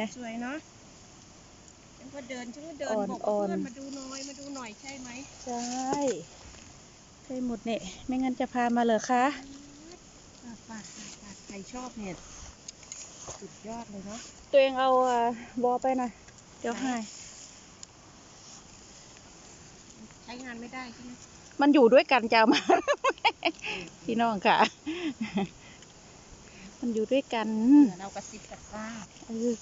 นะสวยเนาะฉันก็เดินฉันก็เดินอ่อนบอกอ่ว่าอนเพื่อนมาดูหน่อยมาดูหน่อยใช่ไหมใช่ใช่หมดเนี่ยไม่งั้นจะพามาเหรอคะปาดปาดปาดปาดใครชอบเนี่ยสุดยอดเลยเนาะตัวเองเอาอ่าบอไปหน่อยเดี๋ยวให้ใช้งานไม่ได้ใช่ไหมมันอยู่ด้วยกันจะเอามาพี่น้องค่ะ มันอยู่ด้วยกันเหมือนเรากระซิบกระซาบเออ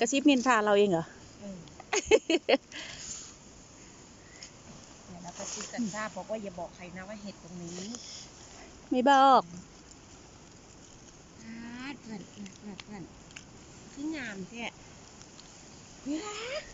กระซิบนินทาเราเองเหรอเออเหมือนเรากระซิบกระซาบบอกว่าอย่าบอกใครนะว่าเห็ดตรงนี้ ไม่บอกพาดเพื่อนเพื่อนเพื่อนเพื่อนคืองามแท้ว้า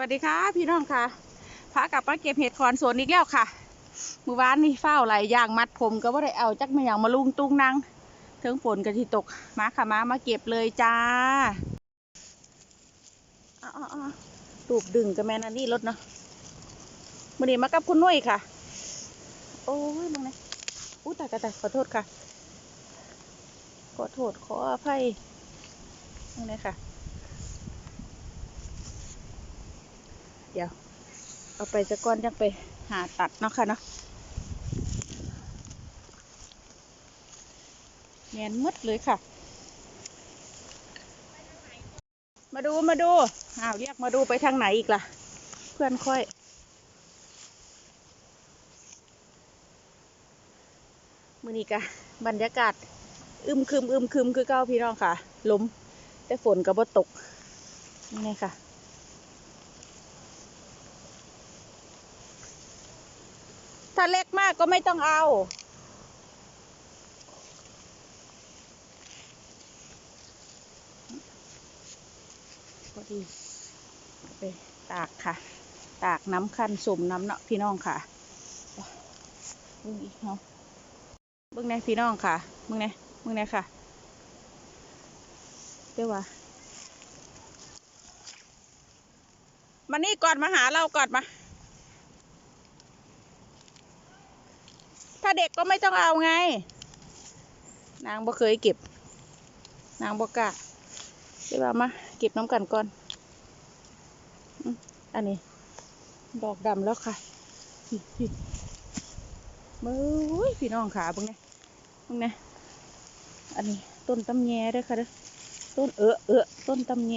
วัสดีค่ะพี่น้องค่ะพากลับมาเก็บเห็ดคอนสวนอีกแล้วค่ะเมื่อวานนี่เฝ้าวหลายอย่างมัดผมก็ว่าได้เอาจักไมาอย่างมาลุงตุ้งนังเทิงฝนกะทิตกมาค่ะมามาเก็บเลยจ้าอ๋อาเอาตูบดึงกับแมนอันนี้รถเนาะมือนี้มากับคุณนุ้ยค่ะ โอ้ยมึงนะอู้ตายตายตายขอโทษค่ะ ขอโทษขออภัยมึงนะค่ะ เดี๋ยว เอาไปจะก้อนยังไปหาตัดเนาะค่ะเนาะแงนมืดเลยค่ะ มาดูมาดู อ้าวเรียกมาดูไปทางไหนอีกล่ะ เพื่อนค่อย มือนี้กะบรรยากาศ อึมครึมอึมครึมคือเก้าพี่น้องค่ะ ลมแต่ฝนก็บ่ตก นี่ค่ะ ถ้าเล็กมากก็ไม่ต้องเอา พอดีไปตากค่ะ ตากน้ำคั้นสมน้ำเนาะพี่น้องค่ะเบิ่งอีกเนาะเบิ่งในพี่น้องค่ะเบิ่งในเบิ่งในค่ะเดี๋ยวว่ามานี่ก่อนมาหาเราก่อนมา ถ้า เด็กก็ไม่ต้องเอาไง นางบ่เคยเก็บ นางบ่กล้าเดี๋ยวว่ามาเก็บน้ำกันก่อนอันนี้ ดอกดำแล้วค่ะมือพี่น้องขาเบิ่งไงเบิ่งไงอันนี้ต้นตำแยเด้อค่ะเด้อต้นเออเออต้นตำแย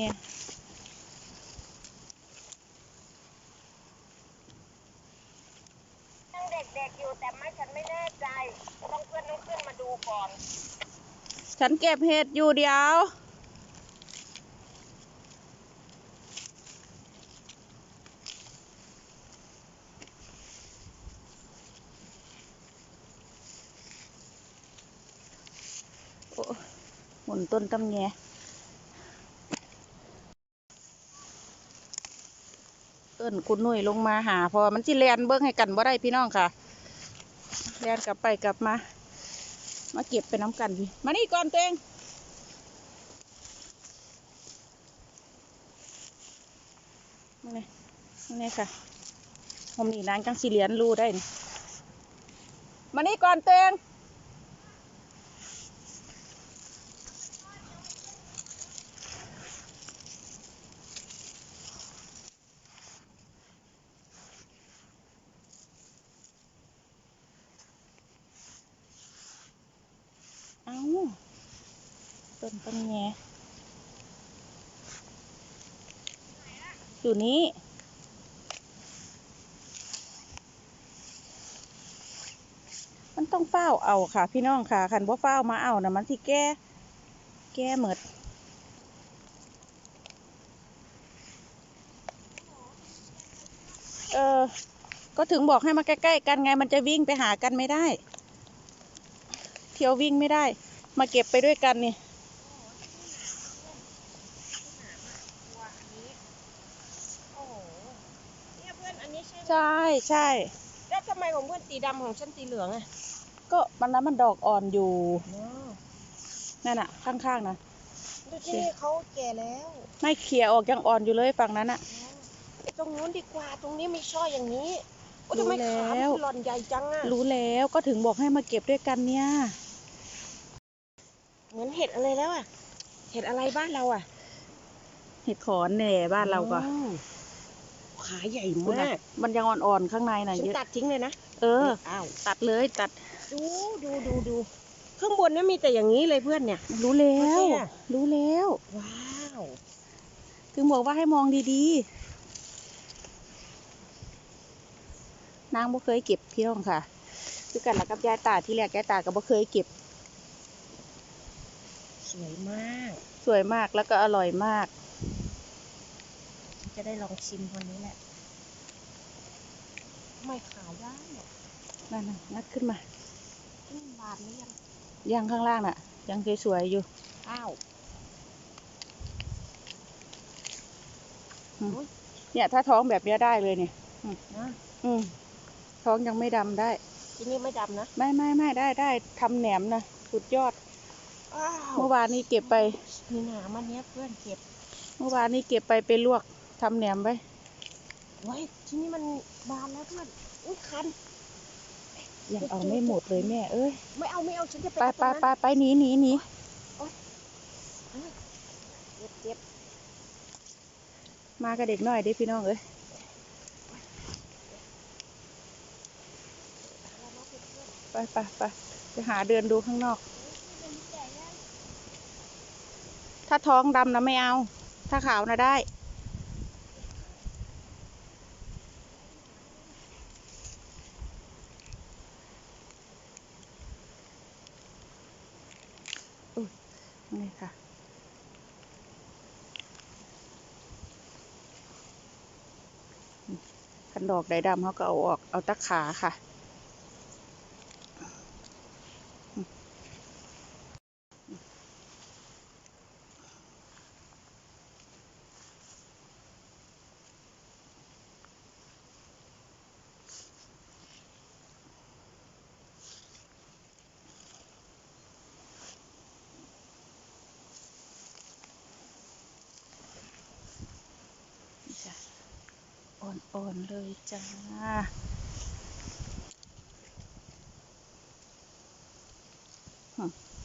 ยังเด็กๆอยู่แต่ไม่ฉันไม่แน่ใจ ต้องเพื่อนต้องขึ้นมาดูก่อน ฉันเก็บเห็ดอยู่เดียว หมุนต้นตำแยเอิ้นคุณหนุ่ยลงมาหาเพราะมันจิแลนเบิ้งให้กันบ่ได้พี่น้องค่ะแลนกลับไปกลับมา มาเก็บไปน้ำกันพี่มานี่ก่อนตัวเองนี่ไงนี่ไงค่ะผมนี่นางจังสีเหลียนรูได้ มานี่ก่อนตัวเอง นี้ มันต้องเฝ้าเอาค่ะ พี่น้องค่ะคันว่าเฝ้ามาเอานะมันที่แก้ แก้หมดเออ ก็ถึงบอกให้มาใกล้ๆกันไง มันจะวิ่งไปหากันไม่ได้ เที่ยววิ่งไม่ได้ มาเก็บไปด้วยกันนี่ ช่ไหมใช่ใช่ แล้วทำไมของเพื่อนสีดำของฉันสีเหลืองอะก็มันนั้นมันดอกอ่อนอยู่นั่นน่ะข้างๆนะดูที่นี่เขาแก่แล้วไม่เคลียร์ออกยังอ่อนอยู่เลยฝั่งนั้นอะไอ้ตรงนู้นดีกว่าตรงนี้ไม่ช่ออย่างนี้โอ้รู้ทำไมขาแล้วมันหล่อนใหญ่จังอะรู้แล้วก็ถึงบอกให้มาเก็บด้วยกันเนี่ย เหมือนเห็ดอะไรแล้วอะเห็ดอะไรบ้านเราอะเห็ดขอนแหน่บ้านเราก็อืม ขาใหญ่คุณมาน่ะกมันยังอ่อนๆข้างในน่ะฉันเยอะ ตัดทิ้งเลยนะ เออ อ้าว ตัดเลยตัด ดูดูดูดูข้างบนนั้นมีแต่อย่างนี้เลยเพื่อนเนี่ย รู้แล้วโอเคอะ รู้แล้ว ว้าวถึงบอกว่าให้มองดีๆ นางบ่เคยเก็บพี่น้องค่ะ คือกันแล้วกับยายตาที่แรกยายตาก็บ่เคยเก็บ สวยมาก สวยมากแล้วก็อร่อยมาก จะได้ลองชิมคนนี้แหละ ไม่ขายได้เนี่ยนั่นน่ะงัดขึ้นมา อืมบานหรือยังยังข้างล่างน่ะ ยังสวยๆอยู่ อ้าวเนี่ย ถ้าท้องแบบเนี้ยได้เลยเนี่ย นะอืมท้องยังไม่ดำได้ ทีนี้ไม่ดำนะไม่ไม่ไม่ได้ได้ทำแหนมนะสุดยอด อ้าวเมื่อวานนี้เก็บไป มีหนามอันเนี้ยเพื่อนเก็บ เมื่อวานนี้เก็บไปไปลวก ทำแหนมไว้ไว้ยทีนี้มันบานแล้วเพื่อนอุ้ยคันยังเอาไม่หมดเลยแม่ เอ้ย ไม่เอาไม่เอาฉันจะไปไปเอาไปตรงนั้นไปไปหนีหนีหนีเก็บเก็บมากับเด็กน้อยเด้พี่น้องเอ้ยไปไปไปไปหาเดินดูข้างนอก ถ้าท้องดำนะไม่เอา ถ้าขาวนะได้ อุ้ย นี่ค่ะกันดอกไดดำเขาก็เอาออก เอาตะขาค่ะอ่อนๆ เลยจ้าโ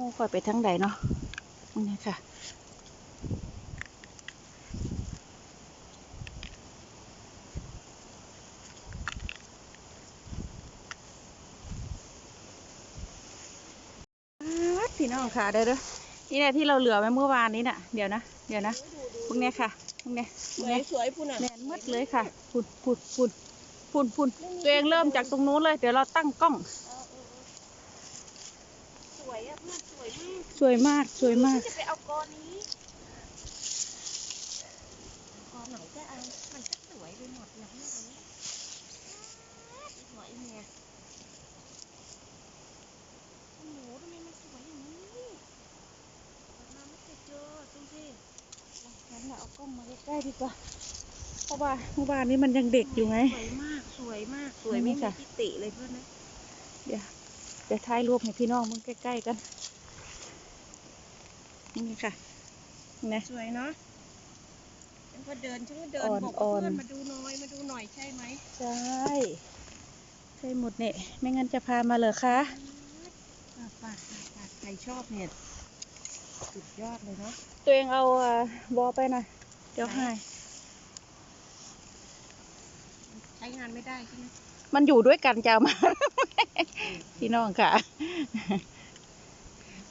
ม่ค่อยไปทั้งใดเนาะนี่ค่ะอ๊าดพี่น้องค่ะเด้อเด้อนี่แหละที่เราเหลือไว้เมื่อวานนี้น่ะ เดี๋ยวนะ เดี๋ยวนะพวกเนี้ยค่ะพวกเนี้ยพสวกวยเนี้ยสวยพุ่นอะแน่นหมดเลยค่ะฝุ่นฝุ่นฝุ่นฝุ่นฝุ่นตัวเองเริ่มจากตรงนู้นเลย เดี๋ยวเราตั้งกล้อง สวยอะเพื่อนสวยมากสวยมากสวยมากฉันจะไปเอากอนี้กอไหนก็เอา มันก็สวยไปหมดเลยเพื่อนนี้สวยเมียโอ้โหทำไมมันสวยอย่างนี้เปิดมาไม่เคยเจอดูสิงั้นเราเอากล้องมาใกล้ๆดีกว่าเพราะว่าเมื่อวานนี้มันยังเด็กอยู่ไง สวยมากสวยมากสวยนี่ไม่มีค่ะทิติเลยเพื่อนนะเดี๋ยวเดี๋ยวถ่ายรูปให้พี่น้องมึงใกล้ๆกัน นี่ค่ะนะสวยเนาะฉันก็เดินฉันก็เดินอ่อนบอกอ่อว่านเพื่อนมาดูหน่อยมาดูหน่อยใช่ไหมใช่ใช่หมดเนี่ยไม่งั้นจะพามาเหรอคะปาดปาดปาดปาดใครชอบเห็ดสุดยอดเลยเนาะตัวเองเอาเอ่อบอไปหน่อยเดี๋ยวให้ ใช้งานไม่ได้ใช่ไหม มันอยู่ด้วยกันจะเอามาพี่น้องค่ะ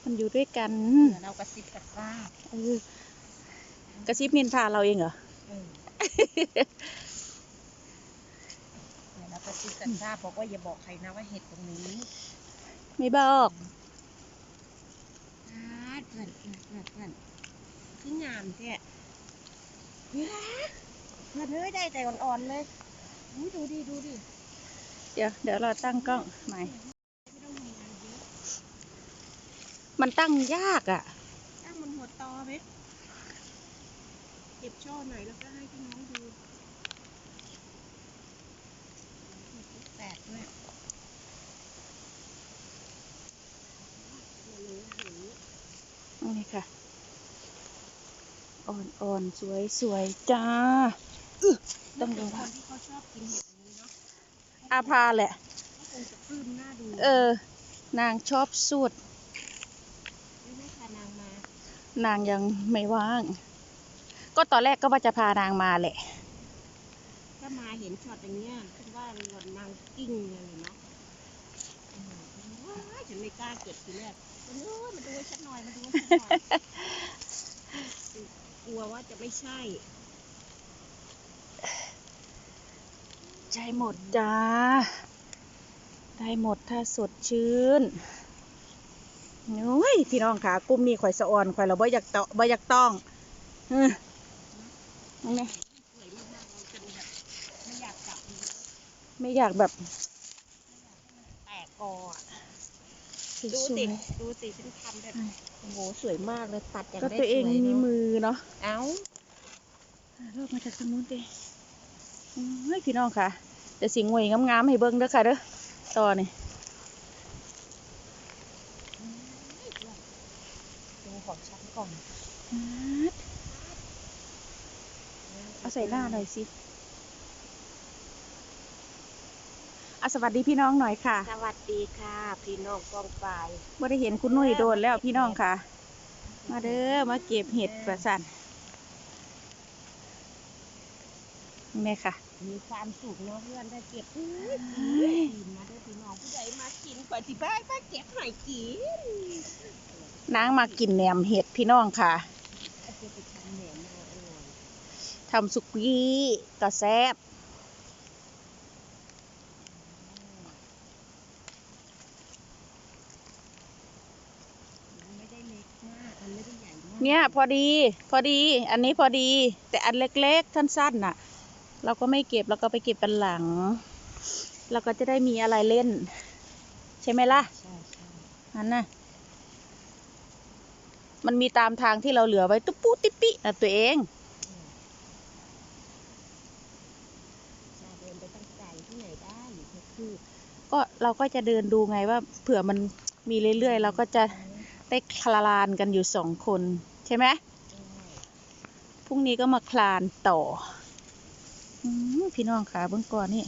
มันอยู่ด้วยกันเดี๋ยวเรากระซิบกระซาบเออกระซิบนินทาเราเองเหรอเออเดี๋ยวเรากระซิบกระซาบบอกว่าอย่าบอกใครนะว่าเห็ดตรงนี้ ไม่บอกอาดเพื่อนเพื่อนเพื่อนเพื่อนคืองามแท้เฮ้ยเพื่อนเฮ้ยได้แต่อ่อนๆเลยอุ๊ยดูดิดูดิ เดี๋ยวเดี๋ยวเราตั้งกล้องใหม่ไม่ต้องทำงานเยอะมันตั้งยากอะ ตั้งมันหัวตอไหมเก็บช่อหน่อยแล้วก็ให้พี่น้องดูแปดด้วยมันรู้เห็นนี่ค่ะ อ่อนอ่อนสวยสวยๆ จ้า ต้องดูคนที่เขาชอบกินเห็ด อันนี้เนาะอาภาแหละก็คงจะปลื้มหน้าดูเออ นางชอบสูตรไม่ได้พานางมานางยังไม่ว่าง ก็ตอนแรกก็ว่าจะพานางมาแหละ ถ้ามาเห็นช็อตอย่างเงี้ยคิดว่าหล่อนนางกิ้งเลยเนาะอืมว้ายฉันไม่กล้าเก็บทีแรกเออมาดูให้ฉันหน่อยมาดูให้ฉันหน่อยกลัวว่าจะไม่ใช่ ใช่หมดจ้า ได้หมดถ้าสดชื่นโอ้ยพี่น้องขากุ้มนี่ข่อยสะอ่อนข่อยเราบ่อยากเตาะบ่อยากต้องเออนั่นไงสวยมากๆเราจนแบบไม่อยากกลับเลยไม่อยากแบบแตกกออะสวยดูๆสิดูสิฉันทำแบบโอ้โหสวยมากเลยตัดอย่างก็ได้ตัวเองสวยมีเนาะมือเนาะ เอ้าเริ่มมาจากทางนู้นดิเฮ้ ยพี่น้องค่ะเดี๋ยวสิงวยงามๆให้เบิ่งเด้อค่ะเด้อต่อนี่ดูของฉันก่อนเอาใส่หน้าหน่อยสิอะสวัสดีพี่น้องหน่อยค่ะ สวัสดีค่ะ พี่น้องกองปลายบ่ได้เห็นคุณนุ่ยโดนแล้วพี่น้องค่ะ มาเด้อมาเก็บเห็ดประสันแม่ค่ะ มีความสุขเนาะเพื่อนได้เก็บกินมาได้พี่น้องผู้ใดมากินกว่าสิบ้ายมาเก็บใหายกินนางมากินแหนมเห็ดพี่น้องค่ะเอาไปทำแหนมมาอร่อยทำสุกี้ก็แซ่บมันไม่ได้เล็กมากมันไม่ได้ใหญ่มากเนี่ยพอดี พอดี อันนี้พอดี แต่อันเล็กๆท่านสั้นน่ะ เราก็ไม่เก็บเราก็ไปเก็บกันหลัง เราก็จะได้มีอะไรเล่น ใช่ไหมล่ะใช่ใช่นั่นน่ะมันมีตามทางที่เราเหลือไว้ตุ๊ปุติปินะตัวเองใช่เดินไปตั้งใจที่ไหนได้อยู่แค่คือก็เราก็จะเดินดูไงว่า เผื่อมันมีเรื่อยๆเราก็จะได้คลานกันอยู่สองคน ใช่ไหมพรุ่งนี้ก็มาคลานต่ออืม พี่น้องขาเบื้องก่อนนี่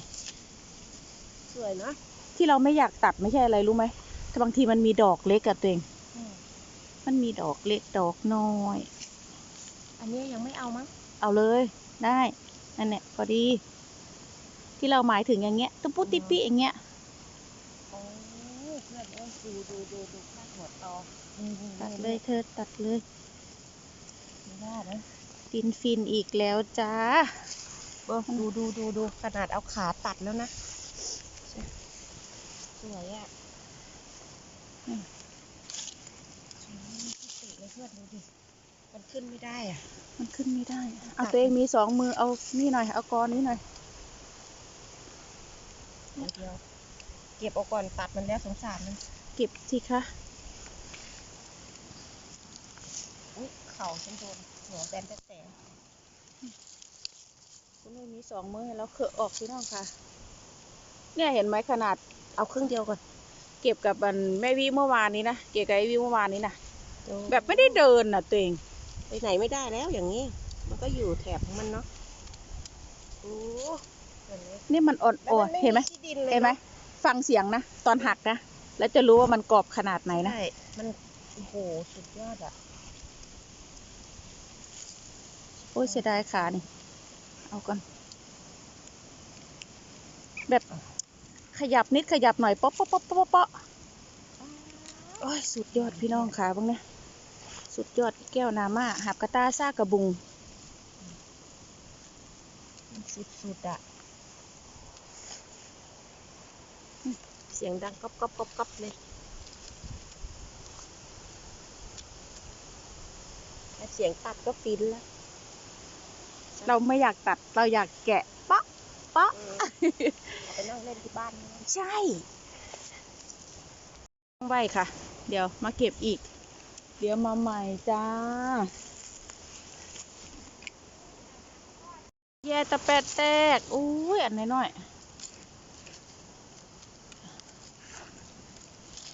สวยเนาะที่เราไม่อยากตัดไม่ใช่อะไรรู้ไหมแต่บางทีมันมีดอกเล็กอะตัวเอง มันมีดอกเล็กดอกน้อย อันนี้ยังไม่เอามั้ง เอาเลยได้นั่นเนี่ยพอดี ที่เราหมายถึงอย่างเงี้ยตุ๊ปุติปิอย่างเงี้ยโอ้เพื่อนเอ้ยดูดูดูดูข้างหัวตอตัดเลยเธอตัดเลยไม่ได้นะฟินฟินอีกแล้วจ้า ดูดูดูดูขนาดเอาขาตัดแล้วนะ สวยอะอืมสวยมากที่สุดเลยเพื่อนดูดิ มันขึ้นไม่ได้อะ มันขึ้นไม่ได้ เอาตัวเองมีสองมือเอานี่หน่อย เอากรนี้หน่อยเดี๋ยวเดี๋ยวเก็บเอาก่อนตัดมันแล้วสงสารมัน เก็บสิคะอุ้ยเข่าฉันโดนหัวแบนแต่แต่ คุณนุ้ยมีสองมือให้เราเคอะออกพี่น้องค่ะ เนี่ยเห็นไหมขนาดเอาครึ่งเดียวก่อน เก็บกับอันแม่วิเมื่อวานนี้นะ เก็บกับไอวิเมื่อวานนี้นะแบบไม่ได้เดินน่ะตัวเองไปไหนไม่ได้แล้วอย่างนี้ มันก็อยู่แถบของมันเนาะโอ้เห็นไหมนี่มันอ่อนแล้วอ่อมันเห็นไหมที่ดินเลยเห็นไหมอะฟังเสียงนะตอนหักนะแล้วจะรู้ว่ามันกรอบขนาดไหนนะใช่มันโอ้โหสุดยอดอะโอ้ยเสียดายขานี่ เอาก่อน แบบขยับนิดขยับหน่อยป๊อปป๊อปป๊อปป๊อปป๊อปโอ้ยสุดยอดพี่น้องขาบ้างเนี่ยสุดยอดแก้วนามาหับกระตาซากระบุง สุดๆอะเสียงดังก๊อบก๊อบก๊อบก๊อบเลยแค่เสียงตัดก็ฟินแล้ว เราไม่อยากตัดเราอยากแกะป๊อกป๊อกเออเอาไปนั่งเล่นที่บ้านนะใช่ไว้ค่ะ เดี๋ยวมาเก็บอีก เดี๋ยวมาใหม่จ้า แย่ตะแปดแตกอุ้ยอันน้อยๆ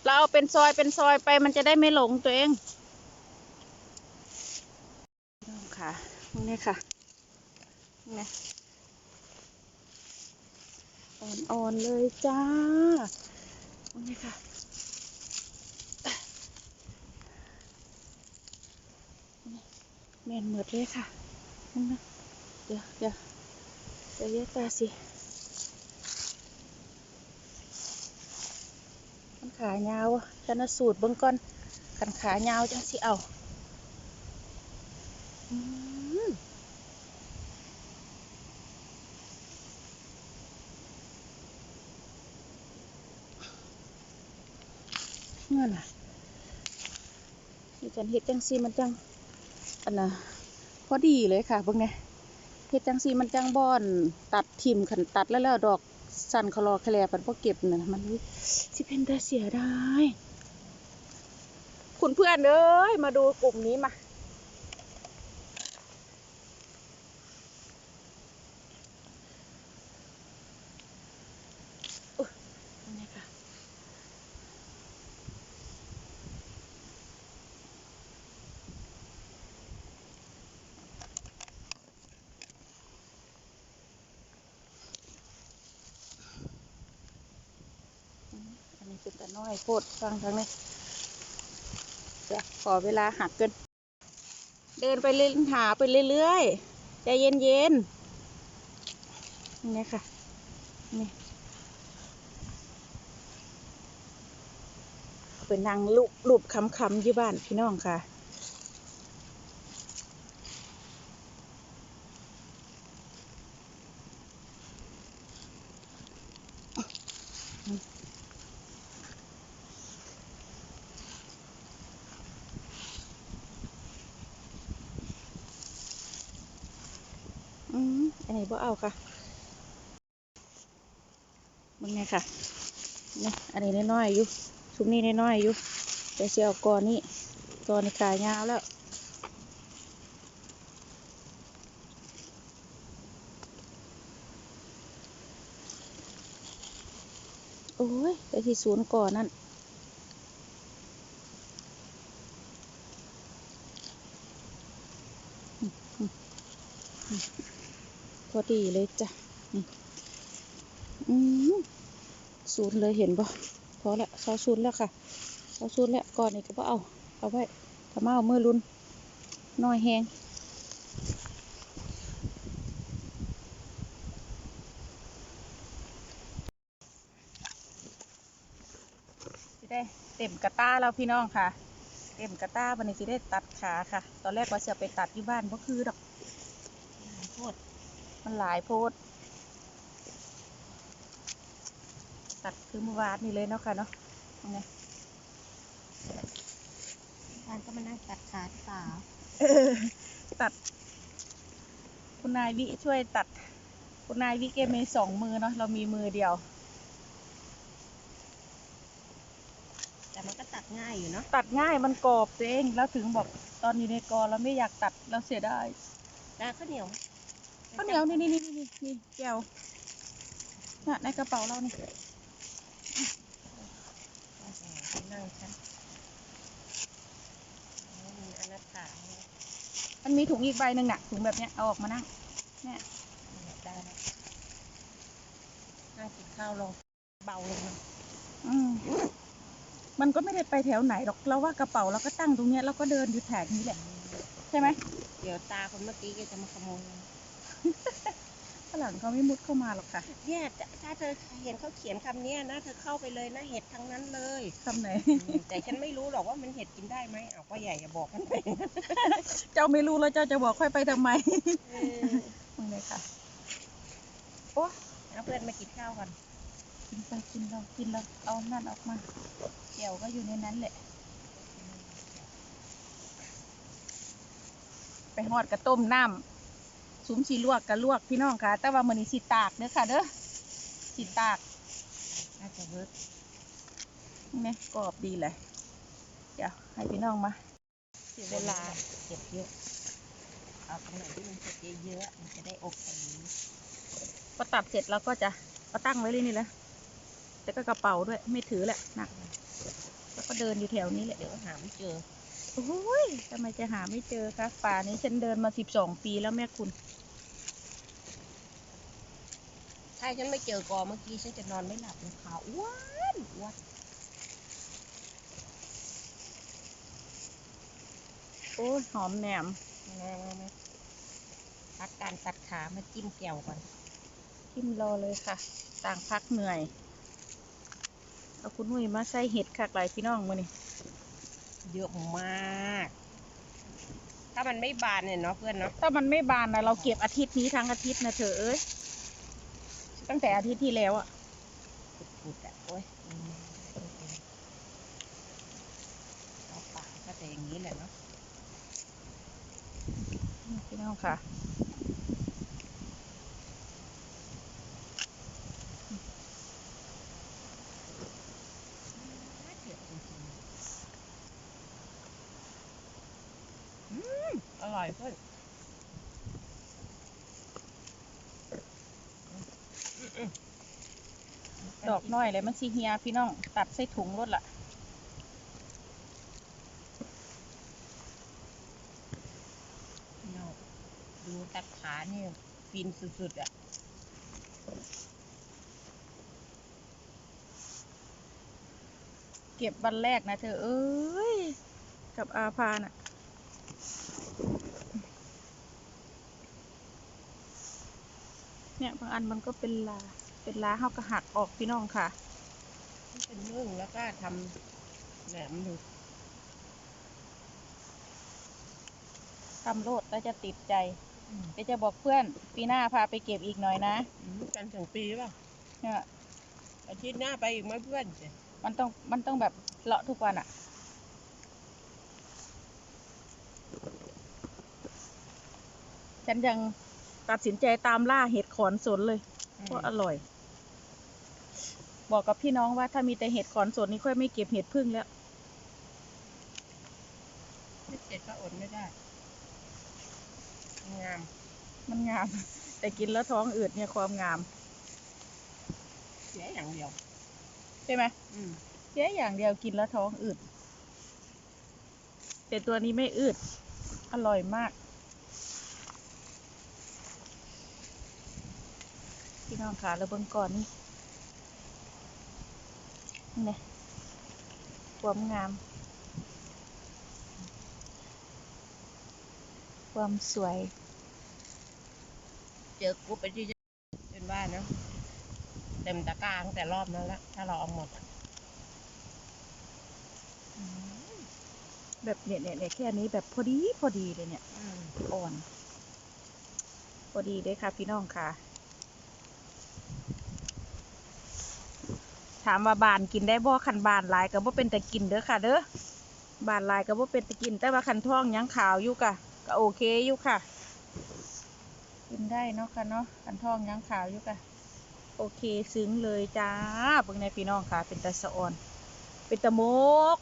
เราเอาเป็นซอยเป็นซอยไปมันจะได้ไม่หลงตัวเองน้องค่ะนี่ค่ะ นี่อ่อนๆเลยจ้านี่ค่ะแม่นหมดเลยค่ะนะเดี๋ยวเดี๋ยวเดี๋ยวเยอะตาสิ มันขายาวอะชนสูตรเบื้องก่อนขันขายาวจังสิเอาอืมเงื่อ นอะนี่ฉันเห็ดจังซีมันจังอันน่ะพอดีเลยค่ะเบิ่งเนี่ยเฮ็ดจังซีมันจังบอน ตัดทิมขันตัดแล้วแล้วดอกสั่นคลอแคลปันพวกเก็บน่ะมันสิเป็นตาเสียดายคุณเพื่อนเอ้ยมาดูกลุ่มนี้มาอุ๊ยนี่ค่ะ อัน น้อยโพดฟังทางนี้เดี๋ยวขอเวลาหักเกินเดินไปเรื่อยหาไปเรื่อยๆใจเย็นๆนี่ค่ะนี่เป็นนางลูกลูบคำคำๆอยู่บ้านพี่น้องค่ะอืมอันนี้ บ่เอาค่ะมึงไงค่ะนี่อันนี้น้อยๆอยู่ชุมนี้น้อยๆอยู่แต่เสียเอาก่อนนี่ก่อนนี่ขายาวแล้วโอ้ยแต่ที่ศูนย์ก่อนนั่นอืมอืมอืมพอ ดีเลยจ้ะอืมศูนย์เลยเห็นบ่พอละเสาศูนย์แล้วค่ะเสาศูนย์แล้วก่อนนี่ก็บ่เอา เอาไว้ถ้ามาเอามือรุนน้อยแหงได้เต็มกระต้าแล้วพี่น้องค่ะ เต็มกระต้าวันนี้สิได้ตัดขาค่ะ ตอนแรกว่าจะไปตัดที่บ้านก็คือดอกโคตร มันหลายโพดตัดคือเมื่อวานนี่เลยเนาะค่ะเนาะเอาไงบ้านก็มานั่งตัดขาที่ป่าตัด คุณนายวิช่วยตัด คุณนายวิเกมีสองมือเนาะเรามีมือเดียว แต่มันก็ตัดง่ายอยู่เนาะตัดง่ายมันกรอบตัวเองแล้วถึงบอกตอนอยู่ในกอเราไม่อยากตัดเราเสียดายแล้วข้าวเหนียว ข้าวเหนียวนี่นี่นี่นี่นี่แก้วเนี่ยในกระเป๋าเรานี่นั่งกันมีอนาถาเนี่ยมันมีถุงอีกใบหนึ่งน่ะถุงแบบเนี้ยเอาออกมานั่งเนี่ยได้แล้วนั่งกินข้าวลงเบาลงมาอืมมันก็ไม่ได้ไปแถวไหนหรอกเราว่ากระเป๋าเราก็ตั้งตรงเนี้ยเราก็เดินอยู่แถวนี้แหละ ใช่ไหม เดี๋ยวตาคนเมื่อกี้แกจะมาขโมย ฝรั่งเขาไม่มุดเข้ามาหรอกค่ะ เนี่ยจะถ้าเธอเห็นเขาเขียนคำเนี้ยนะเธอเข้าไปเลยนะเห็ดทั้งนั้นเลยคำไหนอืมแต่ฉันไม่รู้หรอกว่ามันเห็ดกินได้ไหมอ้าวก็ใหญ่อย่าบอกกันไปเจ้าไม่รู้แล้วเจ้าจะบอกค่อยไปทำไมเออมึงเลยค่ะโอ้เอาเพื่อนมากินข้าวก่อนกินไปกินเรากินเราเอานั่นออกมาเกี่ยวก็อยู่ในนั้นแหละไปหอดกระต้มน้ำ สุมสีลวกกะลวกพี่น้องค่ะ แต่ว่ามื้อนี้สิตากเด้อค่ะเด้อสิตากน่าจะเวิร์กนี่กรอบดีเลย เดี๋ยวให้พี่น้องมาเวลาเก็บเยอะ เอาตรงไหนที่มันเก็บเยอะๆมันจะได้โอเคพอตัดเสร็จเราก็จะเอาตั้งไว้เลยนี่แหละแต่ก็กระเป๋าด้วยไม่ถือแหละหนักแล้วก็เดินอยู่แถวนี้แหละเดี๋ยวหาไม่เจอโอ้ยทำไมจะหาไม่เจอคะป่านี้ฉันเดินมาสิบสองปีแล้วแม่คุณ ถ้าฉันไม่เจอกอเมื่อกี้ฉันจะนอนไม่หลับเลยขาวอ้วนอ้วนโอ้ยหอมแหนมมามามาพักการตัดขามาจิ้มแก้วก่อนทิมรอเลยค่ะ ต่างพักเหนื่อยเอาคุณนุ่ยมาใส่เห็ดคักหลายพี่น้องมือนี่เยอะมาก ถ้ามันไม่บานเนี่ยเนาะเพื่อนเนาะถ้ามันไม่บานนะเราเก็บอาทิตย์นี้ทั้งอาทิตย์นะเธอเอ้ย ตั้งแต่อาทิตย์ที่แล้วอะปุดๆอะโอ้ยเอาปากก็จะอย่างนี้แหละเนาะพี่น้องค่ะอืมอร่อยเพื่อนอืมๆ ดอก น้อยเลยมันซีเฮียพี่น้องตัดใส่ถุงรถละเนาะดูตัดขาเนี่ยฟินสุดๆอะเก็บวันแรกนะเธอ เอ้ย กับอาพาน่ะ เนี่ยบางอันมันก็เป็นลา เป็นลาเขาก็หักออกพี่น้องค่ะที่เป็นนึ่งแล้วก็ทำแหนมดูทำโลดแล้วจะติดใจเดี๋ยวจะบอกเพื่อนปีหน้าพาไปเก็บอีกหน่อยนะอืมกันถึงปีป่ะเนี่ยอาทิตย์หน้าไปอีกไหมเพื่อนมันต้องมันต้องแบบเลาะทุกวันอะฉันยังตัดสินใจตามล่าเห็ดขอนสนเลยเพราะอร่อย บอกกับพี่น้องว่าถ้ามีแต่เห็ดขอนสนนี่ค่อยไม่เก็บเห็ดพึ่งแล้วไม่เจ็ดก็อดไม่ได้ งาม มันงาม แต่กินแล้วท้องอืดเนี่ยความงาม เสียอย่างเดียว ใช่ไหมอืมแค่อย่างเดียวกินแล้วท้องอืด แต่ตัวนี้ไม่อืด อร่อยมาก พี่น้องขาแล้วเบิ่งก่อนนี่ นี่ความงาม ความสวย เจอกรุ๊ปไปที่เป็นว่านะเต็มตะกร้าตั้งแต่รอบนั้นแล้วถ้าเราเอาหมดอะแบบเนี่ยเนี่ยเนี่ยแค่นี้แบบพอดีพอดีเลยเนี่ย อืม อ่อน พอดีเลยค่ะพี่น้องค่ะ ถามว่าบานกินได้บ่คันบานลายก็บ่เป็นแต่กินเด้อค่ะ เด้อบานลายก็บ่เป็นแต่กิน แต่ว่าคันท้องยังขาวอยู่กะก็โอเคอยู่ค่ะ กินได้เนาะค่ะเนาะคันท้องยังขาวอยู่กะโอเคซึ้งเลยจ้าเบิ่งในพี่น้องค่ะ เป็นตาสะออน เป็นตะมก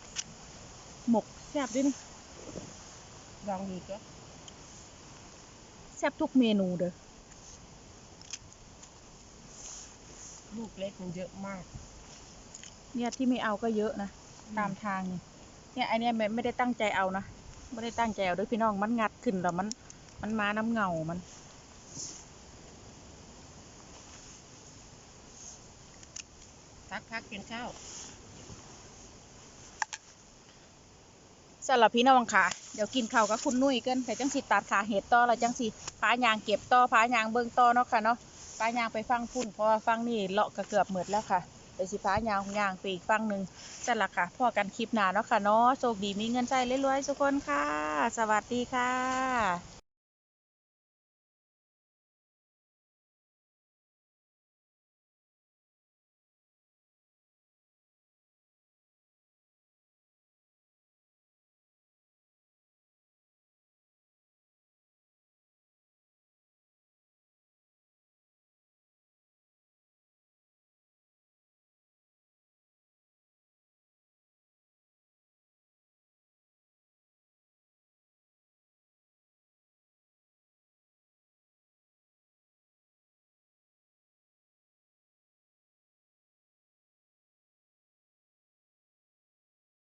หมกแซ่บด้วยนี่ลองดูก็แซ่บทุกเมนูเด้อลูกเล็กมันเยอะมาก เนี่ยที่ไม่เอาก็เยอะนะตามทางนี่เนี่ยไอเนี้ยไม่ไม่ได้ตั้งใจเอานะไม่ได้ตั้งใจเอาด้วยพี่น้องมันงัดขึ้นแล้วมัน มันมาน้ำเงามันพักพักกินข้าวสำหรับพี่น้องค่ะ เดี๋ยวกินข้าวกับคุณนุ้ยกันแต่จังสิตัดขาเห็ดต่อแล้วจังสิพายางเก็บต่อพายางเบิ่งต่อเนาะค่ะเนาะพายางไปฟังพุ่นเพราะว่าฟังนี่เลาะก็เกือบหมดแล้วค่ะ เดี๋ยวสิพายางยางไปอีกฟังหนึ่งสั่นละค่ะพอกันคลิปหน้าเนาะค่ะเนาะโชคดีมีเงินใจรวยๆทุกคนค่ะ สวัสดีค่ะ